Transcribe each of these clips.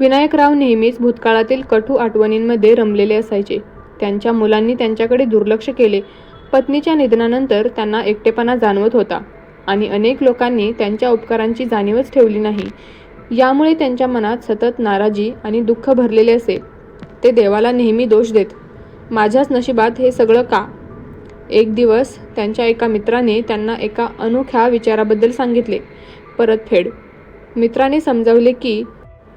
विनायकराव नेहमीच भूतकाळातील कठू आठवणींमध्ये रमलेले असायचे. त्यांच्या मुलांनी त्यांच्याकडे दुर्लक्ष केले. पत्नीच्या निधनानंतर त्यांना एकटेपणा जाणवत होता आणि अनेक लोकांनी त्यांच्या उपकारांची जाणीवच ठेवली नाही. यामुळे त्यांच्या मनात सतत नाराजी आणि दुःख भरलेले असे. ते देवाला नेहमी दोष देत. माझ्याच नशिबात हे सगळं का? एक दिवस त्यांच्या एका मित्राने त्यांना एका अनोख्या विचाराबद्दल सांगितले. परतफेड. मित्राने समजावले की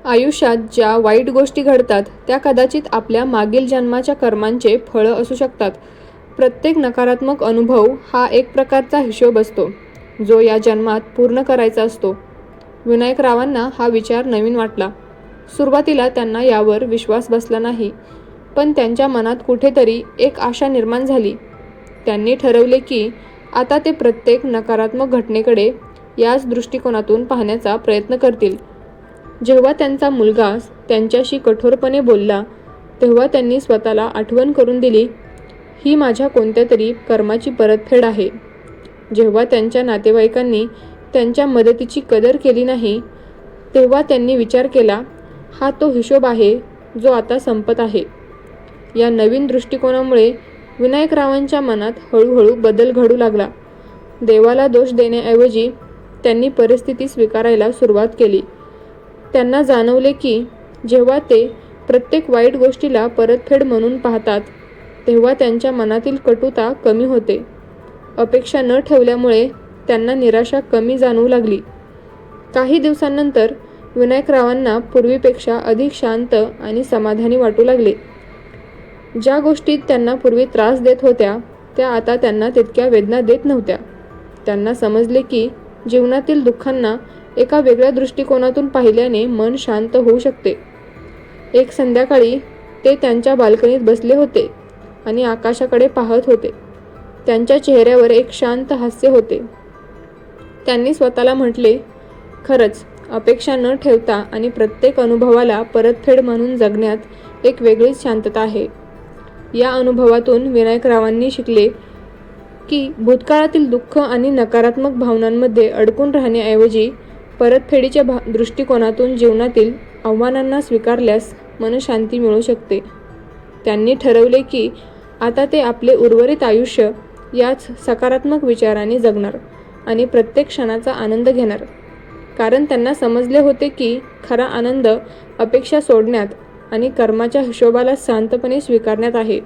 आयुष्यात ज्या वाईट गोष्टी घडतात त्या कदाचित आपल्या मागील जन्माच्या कर्मांचे फळं असू शकतात. प्रत्येक नकारात्मक अनुभव हा एक प्रकारचा हिशोब असतो, जो या जन्मात पूर्ण करायचा असतो. विनायकरावांना हा विचार नवीन वाटला. सुरुवातीला त्यांना यावर विश्वास बसला नाही. पण त्यांच्या मनात कुठेतरी एक आशा निर्माण झाली. त्यांनी ठरवले की आता ते प्रत्येक नकारात्मक घटनेकडे याच दृष्टिकोनातून पाहण्याचा प्रयत्न करतील. जेव्हा त्यांचा मुलगा त्यांच्याशी कठोरपणे बोलला, तेव्हा त्यांनी स्वतःला आठवण करून दिली, ही माझ्या कोणत्या तरी कर्माची परतफेड आहे. जेव्हा त्यांच्या नातेवाईकांनी त्यांच्या मदतीची कदर केली नाही, तेव्हा त्यांनी विचार केला, हा तो हिशोब आहे जो आता संपत आहे. या नवीन दृष्टिकोनामुळे विनायकरावांच्या मनात हळूहळू बदल घडू लागला. देवाला दोष देण्याऐवजी त्यांनी परिस्थिती स्वीकारायला सुरुवात केली. त्यांना जाणवले की जेव्हा ते प्रत्येक वाईट गोष्टीला परतफेड म्हणून पाहतात, तेव्हा त्यांच्या मनातील कटुता कमी होते. अपेक्षा न ठेवल्यामुळे त्यांना निराशा कमी जाणवू लागली. काही दिवसांनंतर विनायकरावांना पूर्वीपेक्षा अधिक शांत आणि समाधानी वाटू लागले. ज्या गोष्टीत त्यांना पूर्वी त्रास देत होत्या त्या आता त्यांना तितक्या वेदना देत नव्हत्या. त्यांना समजले की जीवनातील दुःखांना एका वेगळ्या दृष्टिकोनातून पाहिल्याने मन शांत होऊ शकते. एक संध्याकाळी ते त्यांच्या बाल्कनीत बसले होते आणि आकाशाकडे पाहत होते. त्यांच्या चेहऱ्यावर एक शांत हास्य होते. त्यांनी स्वतःला म्हटले, खरंच, अपेक्षा न ठेवता आणि प्रत्येक अनुभवाला परतफेड म्हणून जगण्यात एक वेगळीच शांतता आहे. या अनुभवातून विनायकरावांनी शिकले की भूतकाळातील दुःख आणि नकारात्मक भावनांमध्ये अडकून राहण्याऐवजी परतफेडीच्या भा दृष्टिकोनातून जीवनातील आव्हानांना स्वीकारल्यास मनशांती मिळू शकते. त्यांनी ठरवले की आता ते आपले उर्वरित आयुष्य याच सकारात्मक विचाराने जगणार आणि प्रत्येक क्षणाचा आनंद घेणार. कारण त्यांना समजले होते की खरा आनंद अपेक्षा सोडण्यात आणि कर्माच्या हिशोबाला शांतपणे स्वीकारण्यात आहे.